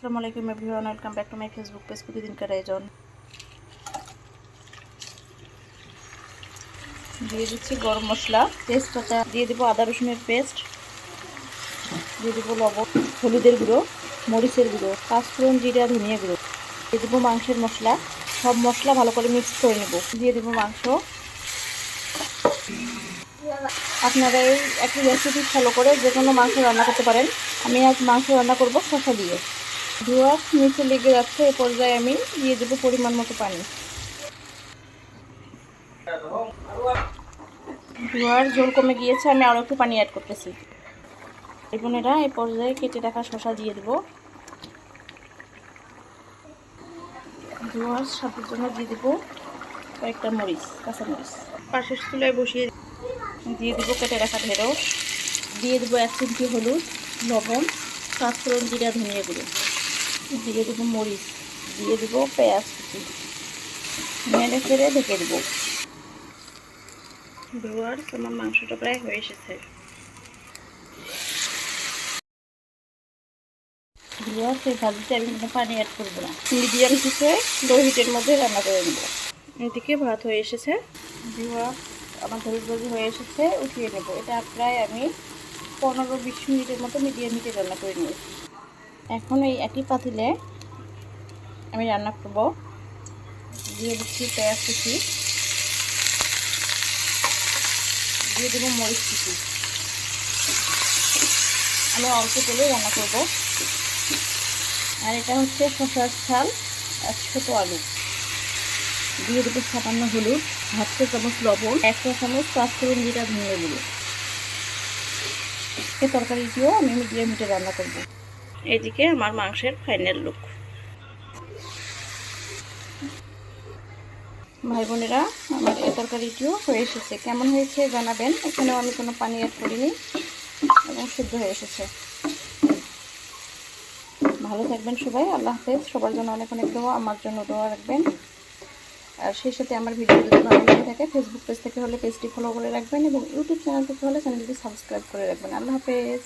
আসসালামু আলাইকুম everyone, welcome back to my Facebook page প্রতিদিনকার আয়োজন। দিয়ে দিচ্ছি গরম মশলা, তেজপাতা, দিয়ে দেবো আদা রসুনের পেস্ট, দিয়ে দেবো লবণ, হলুদের গুঁড়ো, মরিচের গুঁড়ো, পাঁচফোড়ন জিরা, ধনিয়া গুঁড়ো। দিয়ে দেবো মাংসের মশলা, সব মশলা ভালো করে মিক্স করে নেব। দিয়ে দেবো মাংস। আপনারা এই একই রেসিপি ফলো করে যে কোনো মাংস রান্না করতে পারেন। আমি আজ মাংস রান্না করব শসা দিয়ে। ধোয়া নিচে লেগে যাচ্ছে, এ পর্যায়ে আমি দিয়ে দেবো পরিমাণ মতো পানি। ধোয়ার ঝোল কমে গিয়েছে, আমি আরও একটু পানি অ্যাড করতেছি। এই বোনেরা এই পর্যায়ে কেটে রাখা শসা দিয়ে দেবো। ধোয়ার স্বাদের জন্য দিয়ে দেবো কয়েকটা মরিচ, কাঁচা মরিচ। পাশের চুলায় বসিয়ে দিয়ে দেবো কেটে রাখা ঢেঁড়স। দিয়ে দেবো এক চিমটি হলুদ, লবণ পাঁচফোড়ন জিরা, ধনিয়া গুঁড়ো। দিয়ে দেবো মরিচ, দিয়ে দেবো পেঁয়াজ কুচি। মেরে ফেরে ঢেকে দেবো। ধোয়ার আমার মাংসটা প্রায় হয়ে এসেছে। ধোয়ার সেই ভাজিতে আমি কোনো পানি অ্যাড করব না। মিডিয়াম হিসেবে লো হিটের মধ্যে রান্না করে নেব। এদিকে ভাত হয়ে এসেছে। ধোয়া আমার ধরে ভাজি হয়ে এসেছে, উঠিয়ে নেব। এটা প্রায় আমি পনেরো বিশ মিনিটের মতো মিডিয়াম হিটে রান্না করে নিয়েছি এখন এই একই পাতিলে আমি রান্না করব। দিয়ে দিচ্ছি পেঁয়াজ কুচি। দিয়ে দেবো মরিচ কুচি। আমি অল্প তেলে রান্না করব। আর এটা হচ্ছে শসার ছাল আর ছোটো আলু। দিয়ে দেবো সামান্য হলুদ, হাফ চা চামচ লবণ, এক চা চামচ পাঁচফোড়ন জিরা ধনিয়া গুঁড়ো। তরকারিটিও আমি মিডিয়াম হিটে রান্না করব। এদিকে আমার মাংসের ফাইনাল লুক ভাই বোনেরা, আমার এই তরকারিটিও হয়ে এসেছে। কেমন হয়েছে জানাবেন। এখানেও আমি কোনো পানি অ্যাড করিনি এবং শুদ্ধ হয়ে এসেছে। ভালো থাকবেন সবাই, আল্লাহ হাফেজ। সবার জন্য অনেক অনেক দোয়া, আমার জন্য দোয়া রাখবেন। আর সেই সাথে আমার ভিডিও যদি ভালো লেগে থাকে ফেসবুক পেজ থেকে হলে পেজটি ফলো করে রাখবেন এবং ইউটিউব চ্যানেল থেকে হলে চ্যানেলটি সাবস্ক্রাইব করে রাখবেন। আল্লাহ হাফেজ।